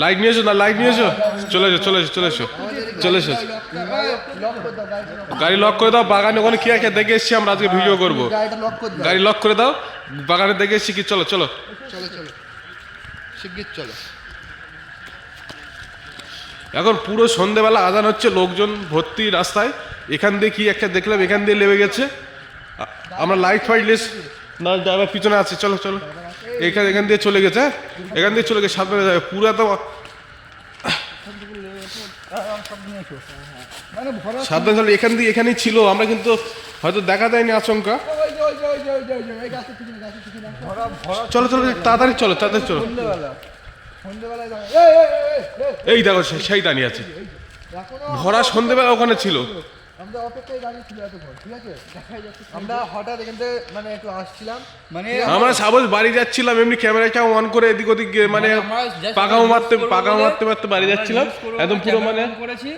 Light নিয়ে এসো না লাইট নিয়ে এসো। চলে এসো চলে এসো চলে এসো চলে এসো। গাড়ি লক করে দাও, বাগানে ওখানে কি আছে দেখে এসছি আমরা, আজকে ভিডিও করব। গাড়ি লক করে দাও, বাগানে দেখে এসছি কি, চলো চলো। চলো এখন পুরো সন্ধেবেলা আজান হচ্ছে, লোকজন ভর্তি রাস্তায়। এখান দিয়ে কি একটা দেখলাম, এখান দিয়ে লেবে গেছে। আমরা লাইট ফাইট লেস না ড্রাইভার পিছনে আছে, চলো চলো। এখান এখান দিয়ে চলে গেছে হ্যাঁ? এখান দিয়ে চলে গেছে সাবধানে যাবে পুরো তো সাবধান চলো, এখান দিয়ে এখানেই ছিল, আমরা কিন্তু হয়তো দেখা দেয়নি আচমকা। চলো চলো, তাড়াতাড়ি চলো তাড়াতাড়ি চলো। এই দেখো সেই দাঁড়িয়ে আছে। ভরা সন্ধেবেলা ওখানে ছিল। আমরা অপেক্ষায় দাঁড়িয়ে ছিল এতক্ষণ ঠিক আছে? দেখাই যাচ্ছে আমরা হঠাৎ এখান থেকে মানে একটু আসছিলাম। মানে আমরা সাপোজ বাড়ি যাচ্ছিলাম এমনি ক্যামেরাটা অন করে এদিক ওদিক গিয়ে মানে পাকাও মারতে পাকাও মারতে মারতে বাড়ি যাচ্ছিলাম। একদম পুরো মানে করেছি।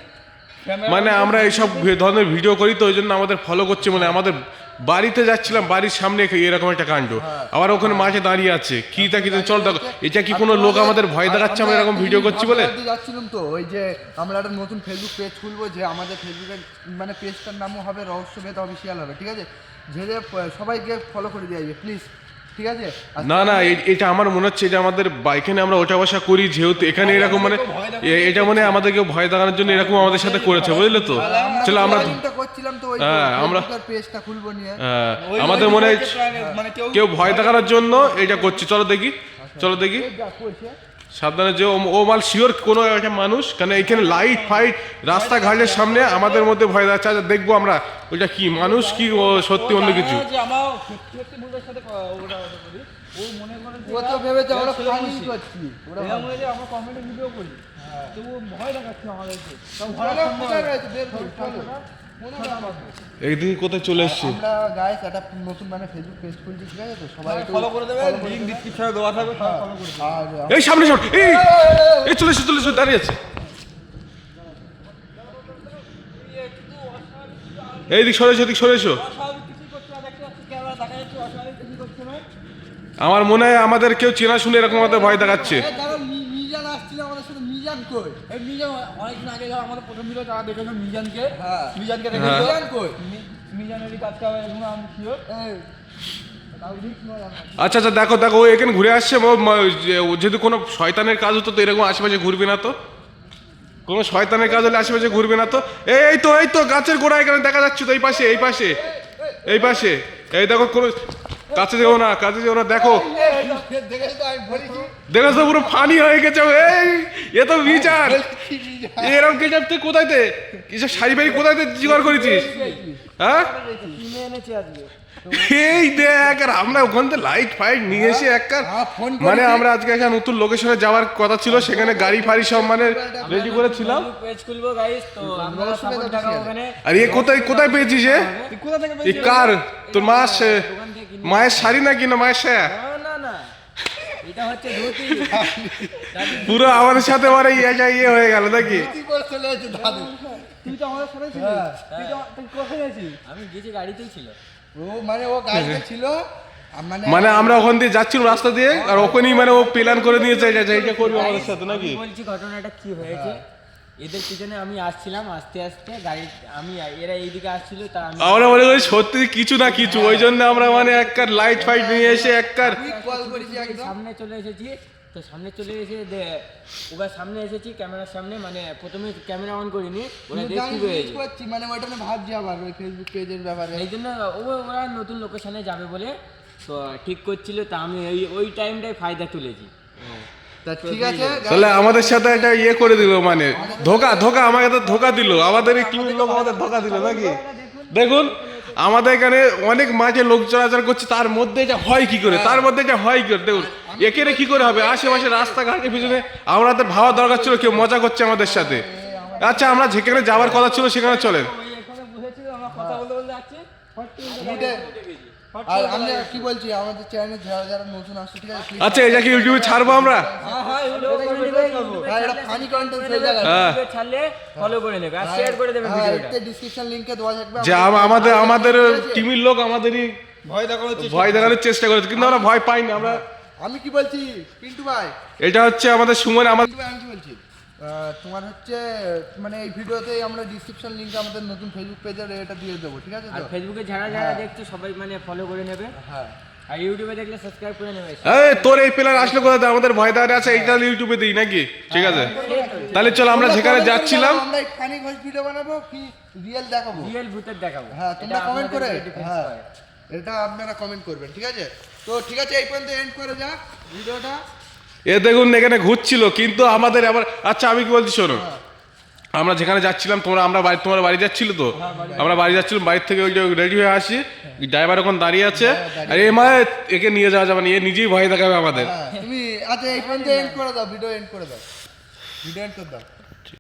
মানে আমরা এইসব ধরনের ভিডিও করি তো ওই জন্য আমাদের ফলো করছে মানে আমাদের বাড়িতে যাচ্ছিলাম বাড়ির সামনে এরকম একটা কাণ্ড। আবার ওখানে মাঝে দাঁড়িয়ে আছে। কি তা কি চল দেখো এটা কি কোনো লোক আমাদের ভয় দেখাচ্ছে আমরা এরকম ভিডিও করছি বলে? যাচ্ছিলাম তো ওই যে আমরা একটা নতুন ফেসবুক পেজ খুলবো যে আমাদের ফেসবুকে মানে পেজটার নামও হবে রহস্য রহস্যভেদ অফিসিয়াল হবে ঠিক আছে? যে সবাইকে ফলো করে দিয়ে যাবে প্লিজ ঠিক আছে? না না এটা আমার মনে হচ্ছে এটা আমাদের এখানে আমরা ওঠা বসা করি যেহেতু এখানে এরকম মানে এটা মানে আমাদেরকে ভয় দেখানোর জন্য এরকম আমাদের সাথে করেছে বুঝলে তো? চলো আমরা হ্যাঁ, আমরা- হ্যাঁ, আমাদের মনে হয় মানে কেউ ভয় দেখানোর জন্য এটা করছে। চলো দেখি চলো দেখি। সাবধানে যে ও- মাল শিওর কোনো একটা মানুষ কারণ এখানে লাইট ফাইট রাস্তাঘাটের সামনে আমাদের মধ্যে ভয় দেখাচ্ছে। আচ্ছা, দেখব আমরা ওইটা কি মানুষ কি ও সত্যি অন্য কিছু? আমার মনে মনে হয় যে আমরা কমেডি ভিডিও করি ভয় দেখাচ্ছে আমাদেরকে। একদিন কোথায় চলে এসছি? আমরা গাইস একটা নতুন মানে ফেসবুক পেজ খুলছি ঠিক আছে? তো সবাই ফলো করে দেবে লিংক ডিসক্রিপশনে দেওয়া থাকবে ফলো করে দেবে। এই সামনে সামনে এই এই চলে এসে চলে এসে দাঁড়িয়ে আছে। এই দিক সরে এসো এদিক সরে এসো। অস্বাভাবিক কিছু করছে না দেখতে পাচ্ছি ক্যামেরা দেখা যাচ্ছে অস্বাভাবিক কিছু করছে না। আমার মনে হয় আমাদের কেউ চেনা শুনে এরকম আমাদের ভয় দেখাচ্ছে এ, দাঁড়াও, মি- মিজান আসছিল আমাদের সাথে মিজান কই এই মিজান অনেকদিন আগে আমাদের প্রথম ভিডিও তারা দেখেছ মিজানকে। হ্যাঁ। মিজানকে হ্যাঁ। মিজান কই? মি- মিজানেরই কাজ কাজ এখন আমি শিওর আচ্ছা আচ্ছা দেখো দেখো ও এখানে ঘুরে আসছে ও ম- যে- ও যদি কোনো শয়তানের কাজ হতো তো এরকম আশেপাশে ঘুরবে না তো? কোনো শয়তানের কাজ হলে আশেপাশে ঘুরবে না তো? এই এই তো এই তো গাছের গোড়া এখানে দেখা যাচ্ছে তো এই পাশে এই পাশে এই পাশে। এই দেখো কোনো কাছে যেও না, কাছে যেও না, দেখো। দেখো তো পুরো ফানি হয়ে গেছে, এই, এ তো বিচার? এরকম কেচাপ তুই কোথায় তে? কিসব শাড়ি বাড়ি কোথায় তে জোগাড় করেছিস? হ্যাঁ? এই দেখ আর আমরা ওখান থেকে লাইট ফাইট নিয়ে এসে একবার হ্যাঁ, মানে আমরা আজকে একটা নতুন লোকেশনে যাওয়ার কথা ছিল সেখানে গাড়ি ফাড়ি সব মানে রেডি করেছিলাম। আর এ কোথায় কোথায় পেয়েছিস এ? কার? তোর মা মায়ের শাড়ি নাকি না মায়ের পুরো আমাদের সাথে মানে ইয়ে যা ইয়ে হয়ে গেল নাকি? তুই তো আমাদের সাথে ছিলি। তুই তো কোথায় আছিস? আমি গেছি গাড়িতেই ছিল। ও মানে ও গাড়িতে ছিল মানে মানে আমরা ওখান দিয়ে যাচ্ছিলাম রাস্তা দিয়ে আর ওখানেই মানে ও প্ল্যান করে নিয়েছে এটা যে এটা করবে আমাদের সাথে নাকি? বলছি ঘটনাটা কি হয়েছে? এদের পিছনে আমি আসছিলাম আস্তে আস্তে গাড়ি আমি এরা এইদিকে আসছিল তা আমি আমরা মনে করি সত্যি কিছু না কিছু ওই জন্য আমরা মানে একবার লাইট ফাইট নিয়ে এসে একবার কল করেছি একদম। সামনে চলে এসেছি তো সামনে চলে এসে দে- ওবার সামনে এসেছি ক্যামেরার সামনে মানে প্রথমে ক্যামেরা অন করিনি ওরা করছি মানে ওইটা ভাবছি আবার ওই ফেসবুক পেজের ব্যাপারে। এই জন্য ও- ওরা নতুন লোকেশনে যাবে বলে তো ঠিক করছিল তা আমি ওই ওই টাইমটাই ফায়দা তুলেছি। তা ঠিক আছে তাহলে আমাদের সাথে একটা ইয়ে করে দিল মানে ধোকা ধোকা আমাকে তো ধোকা দিল আমাদের টিমের লোক আমাদের ধোকা দিল নাকি? দেখুন আমাদের এখানে অনেক মাঝে লোক চলাচল করছে তার মধ্যে এটা হয় কি করে? তার মধ্যে এটা হয় কি করে? দেখুন এখানে কি করে হবে? আশেপাশে রাস্তাঘাটের পিছনে আমাদের ভাবা দরকার ছিল কেউ মজা করছে আমাদের সাথে। আচ্ছা আমরা যেখানে যাওয়ার কথা ছিল সেখানে চলেন। আর আমরা কি বলছি আমাদের চ্যানেলে যারা যারা নতুন আসছে ঠিক আছে আচ্ছা এটা কি ইউটিউবে ছাড়বো আমরা? হ্যাঁ হ্যাঁ এগুলো কমেডি করব হ্যাঁ, এটা ফানি কন্টেন্ট হয়ে যাবে। হ্যাঁ। ছাড়লে ফলো করে নেবে। আর শেয়ার করে দেবে হ্যাঁ ভিডিওটা এতে লিংকে দেওয়া থাকবে। যে আমাদের আমাদের টিমের লোক আমাদেরই ভয় দেখানো হচ্ছে ভয় দেখানোর চেষ্টা করেছে কিন্তু আমরা ভয় পাইনি আমরা আমি কি বলছি পিন্টু ভাই? এটা হচ্ছে আমাদের সুমন আমাদের আমি কি বলছি? তোমার হচ্ছে মানে এই ভিডিওতে আমরা ডিসক্রিপশন লিঙ্ক আমাদের নতুন ফেসবুক পেজের এটা দিয়ে দেবো ঠিক আছে আর ফেসবুকে যারা যারা দেখছে সবাই মানে ফলো করে নেবে। হ্যাঁ। আর ইউটিউবে দেখলে সাবস্ক্রাইব করে নেবে। এই তোর এই প্লেয়ার আসলে কোথা থেকে? আমাদের ভয় দাঁড়িয়ে আছে এইটা ইউটিউবে দিই নাকি? ঠিক আছে। তাহলে চল আমরা যেখানে যাচ্ছিলাম আমরা ফানি ভয়েস ভিডিও বানাবো কি রিয়েল দেখাবো? রিয়েল ভূতের দেখাবো। হ্যাঁ তোমরা কমেন্ট করে। হ্যাঁ এটা আপনারা কমেন্ট করবেন ঠিক আছে? তো ঠিক আছে এই পর্যন্ত এন্ড করে যাক ভিডিওটা। এ দেখুন এখানে ঘুরছিল কিন্তু আমাদের আবার আচ্ছা আমি কি বলছি শোনো। আমরা যেখানে যাচ্ছিলাম তোমরা আমরা বাড়ি তোমার বাড়ি যাচ্ছিল তো? আমরা বাড়ি যাচ্ছিলাম বাড়ির থেকে ওই রেডি হয়ে আসি ড্রাইভার ওখানে দাঁড়িয়ে আছে। আর এ মা একে নিয়ে যাওয়া যাবে না এ নিজেই ভয় দেখাবে আমাদের। হ্যাঁ তুমি আচ্ছা এই পর্যন্ত এন্ড করে দাও ভিডিও এন্ড করে দাও। ভিডিও এন্ড করে দাও।